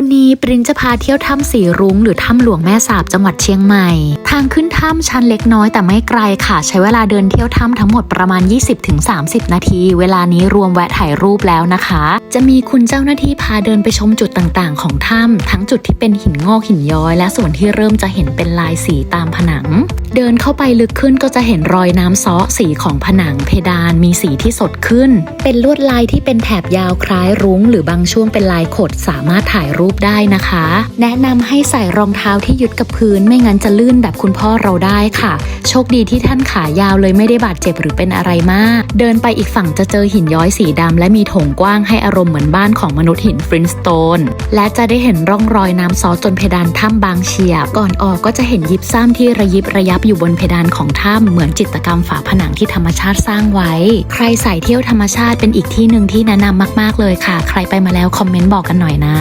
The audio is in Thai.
วันนี้ปรินจะพาเที่ยวถ้ำสีรุ้งหรือถ้ำหลวงแม่สาบจังหวัดเชียงใหม่างขึ้นถ้ำชันเล็กน้อยแต่ไม่ไกลค่ะ ใช้เวลาเดินเที่ยวถ้ำทั้งหมดประมาณ 20-30 นาที เวลานี้รวมแวะถ่ายรูปแล้วนะคะ จะมีคุณเจ้าหน้าที่พาเดินไปชมจุดต่างๆ ของถ้ำทั้งจุดที่เป็นหินงอกหินย้อย และส่วนที่เริ่มจะเห็นเป็นลายสีตามผนัง เดินเข้าไปลึกขึ้นก็จะเห็นรอยน้ำซ้อสีของผนังเพดานมีสีที่สดขึ้น เป็นลวดลายที่เป็นแถบยาวคล้ายรุ้ง หรือบางช่วงเป็นลายขดสามารถถ่ายรูปได้นะคะ แนะนำให้ใส่รองเท้าที่ยึดกับพื้นไม่งั้นจะลื่นแบบคุณพ่อเราได้ค่ะ โชคดีที่ท่านขายาวเลยไม่ได้บาดเจ็บหรือเป็นอะไรมาก เดินไปอีกฝั่งจะเจอหินย้อยสีดำและมีถงกว้างให้อารมณ์เหมือนบ้านของมนุษย์หินฟรินสโตนและจะได้เห็นร่องรอยน้ำซอสจนเพดานถ้ำบางเฉียบ ก่อนออกก็จะเห็นยิบซ้ำที่ระยิบระยับอยู่บนเพดานของถ้ำเหมือนจิตกรรมฝาผนังที่ธรรมชาติสร้างไว้ ใครใส่เที่ยวธรรมชาติเป็นอีกที่หนึ่งที่แนะนำมาก ๆเลยค่ะ ใครไปมาแล้วคอมเมนต์บอกกันหน่อยนะ